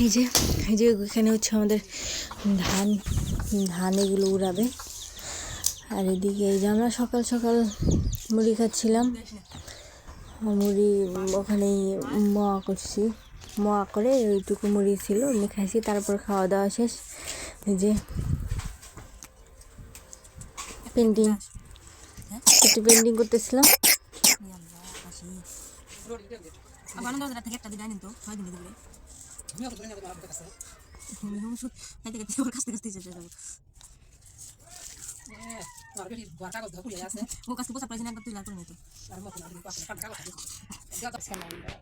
এই যে এই যে এখানে হচ্ছে আমাদের ধান ধান এগুলো উড়াবে। আর এদিকে এই যে আমরা সকাল সকাল মুড়ি খাচ্ছিলাম। মুড়ি ওখানেই মোয়া করছি। মোয়া করে ওইটুকু মুড়ি ছিল এমনি খাইছি, তারপর খাওয়া দাওয়া শেষ। এই যে পেন্টিং একটু পেন্টিং করতেছিলাম। থেকে একটা দিন তো, ছয় দিন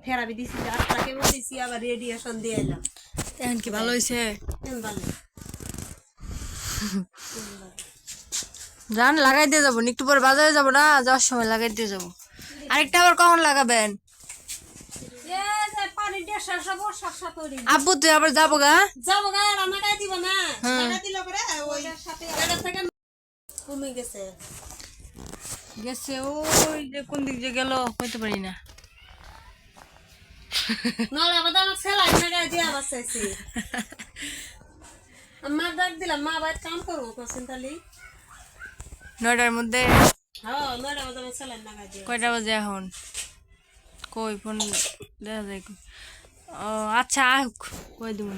ফেরাবি কি ভালো হয়েছে জান লাগাই দিয়ে যাব, একটু পরে বাজারে যাব না, যাওয়ার সময় লাগাই দিয়ে যাব। আরেকটা আবার কখন লাগাবেন পানি দেড়শো সব বর্ষা তৈরি আব্বু তুই আবার যাব গা? যাব গা দিব না। দিলে পরে ওই থেকে কমে গেছে। গেছে ওই যে কোন দিক যে গেল কইতে পারি না। নাহলে আমাদের আমার সেলাই না দিয়ে আবার চাইছি। মা ডাক দিলাম মা বাইর কাম করব নয়টার মধ্যে? হ্যাঁ সেলাই দিয়ে কয়টা বাজে এখন? কই ফোন দেখা যায়। ও আচ্ছা আহুক, কই দিব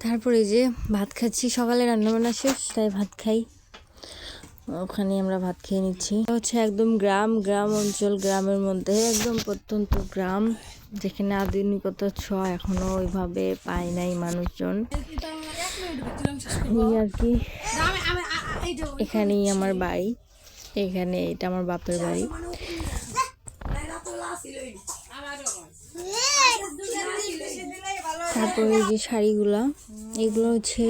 তারপরে যে ভাত খাচ্ছি, সকালে রান্নাবান্না শেষ, তাই ভাত খাই। ওখানে আমরা ভাত খেয়ে নিচ্ছি। হচ্ছে একদম গ্রাম গ্রাম অঞ্চল, গ্রামের মধ্যে, একদম প্রত্যন্ত গ্রাম, যেখানে আধুনিকতার ছোঁয়া এখনও ওইভাবে পায় নাই মানুষজন। আর কি, এখানেই আমার বাড়ি, এখানে এটা আমার বাপের বাড়ি। তারপরে এই যে শাড়িগুলো, এগুলো হচ্ছে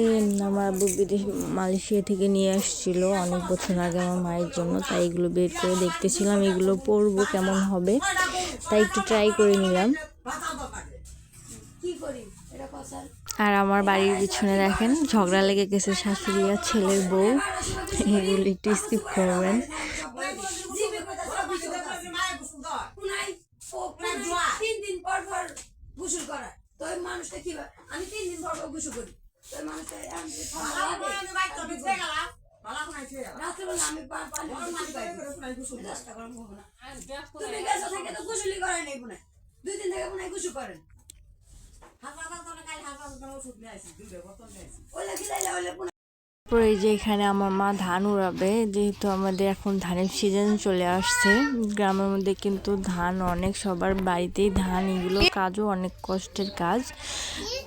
আমার বিদেশ মালয়েশিয়া থেকে নিয়ে আসছিল। অনেক বছর আগে আমার মায়ের জন্য, তাই এগুলো বের করে দেখতেছিলাম, এগুলো পরবো কেমন হবে, তাই একটু ট্রাই করে নিলাম। আর আমার বাড়ির পিছনে দেখেন, ঝগড়া লেগে গেছে শাশুড়ি আর ছেলের বউ। এগুলো একটু স্কিপ করবেন তিন দিন পর পর গোসল করা তো ওই মানুষটা কি ভাবে- আমি তিন দিন পর পর করি। তো ওই মানুষটা এমন যে ঠান্ডা লাগে, রাত্রেবেলা আমি পা- পানি গোসল করি। দশটা গরম করব না। তুমি গেছো থেকে তো গোসলই করাই নাই বোনে। দুই দিন থেকে মনে হয় গোসল করেন। ওইলা খিলাইলে বোনে তারপরে যে এখানে আমার মা ধান উড়াবে যেহেতু আমাদের এখন ধানের সিজন চলে আসছে গ্রামের মধ্যে কিন্তু ধান অনেক সবার বাড়িতেই ধান এগুলো কাজও অনেক কষ্টের কাজ।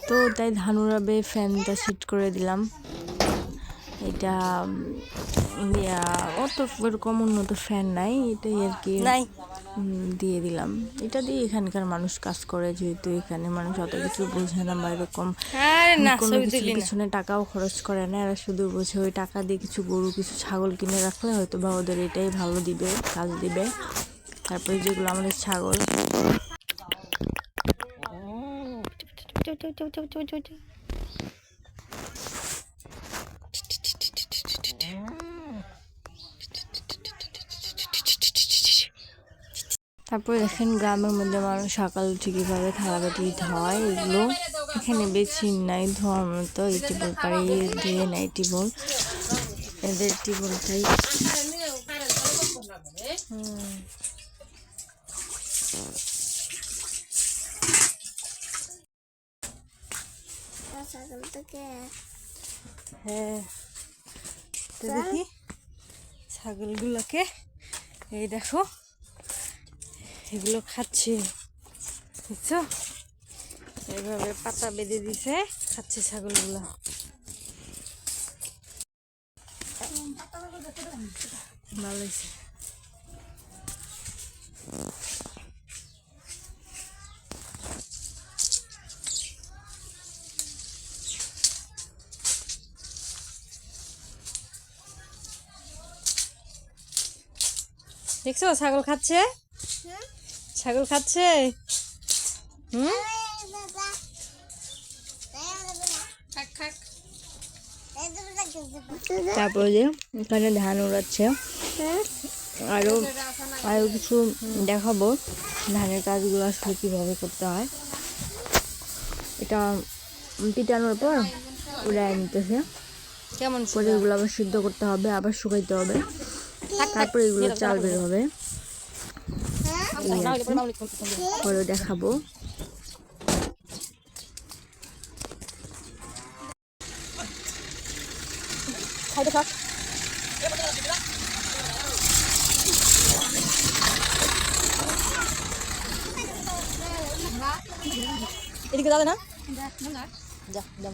তো তাই ধান উড়াবে ফ্যানটা সেট করে দিলাম। এটা অত এরকম উন্নত ফ্যান নাই এটাই আর কি। উম, দিয়ে দিলাম এটা দিয়ে এখানকার মানুষ কাজ করে যেহেতু এখানে মানুষ অত কিছু বোঝে না বা এরকম কোনো কিছুর পিছনে টাকাও খরচ করে না এরা শুধু বোঝে ওই টাকা দিয়ে কিছু গরু কিছু ছাগল কিনে রাখলে হয়তো বা ওদের এটাই ভালো দিবে কাজ দিবে তারপরে যেগুলো আমাদের ছাগল তারপরে দেখেন গ্রামের মধ্যে মানুষ সকাল উঠে কীভাবে থালাবাটি ধয় এগুলো। এখানে বেশি নাই, ধোয়ার মতো, এই টিবল পাড়ি দিয়ে নেয় টিবল। এদের টিবলটাই। হ্যাঁ। তো দেখি ছাগলগুলোকে, এই দেখো। এগুলো খাচ্ছে। বুঝছ? এইভাবে পাতা বেঁধে দিছে খাচ্ছে ছাগলগুলো। দেখছ ছাগল খাচ্ছে? ছাগল খাচ্ছে? হুম? তারপরে যে এখানে ধান উড়াচ্ছে। আরও আরও কিছু দেখাবো ধানের কাজগুলো আসলে কীভাবে করতে হয়। এটা পিটানোর পর উড়াই নিতেছে। কেমন পরে এগুলো আবার সিদ্ধ করতে হবে আবার শুকাইতে হবে। তারপরে এগুলো চাল বের হবে। এই আর কি। পরে দেখাবো খাইতে থাক এদিকে যাবে না যা যা